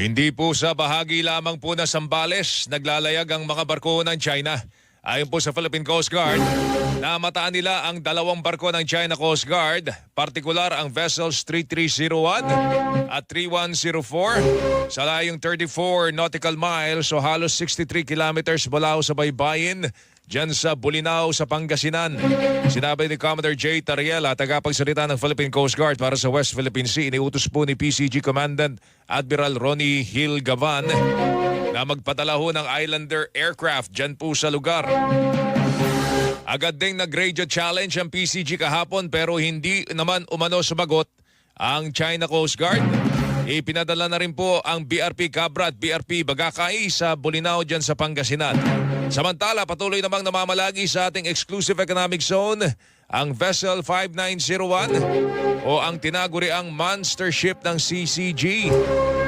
Hindi po sa bahagi lamang po ng Sambales naglalayag ang mga barko ng China. Ayon po sa Philippine Coast Guard, namataan nila ang dalawang barko ng China Coast Guard, partikular ang vessels 3301 at 3104 sa layong 34 nautical miles o halos 63 kilometers mula sa baybayin dyan sa Bulinaw sa Pangasinan. Sinabi ni Commodore J. Tariela, tagapagsalita ng Philippine Coast Guard para sa West Philippine Sea, iniutos po ni PCG Commandant Admiral Ronnie Hill Gavan na magpadala ho ng Islander aircraft dyan po sa lugar. Agad ding nag-radio challenge ang PCG kahapon pero hindi naman umano sumagot ang China Coast Guard. Ipinadala na rin po ang BRP Cabra at BRP Bagakay sa Bulinaw dyan sa Pangasinan. Samantala, patuloy namang namamalagi sa ating exclusive economic zone ang Vessel 5901 o ang tinaguriang monster ship ng CCG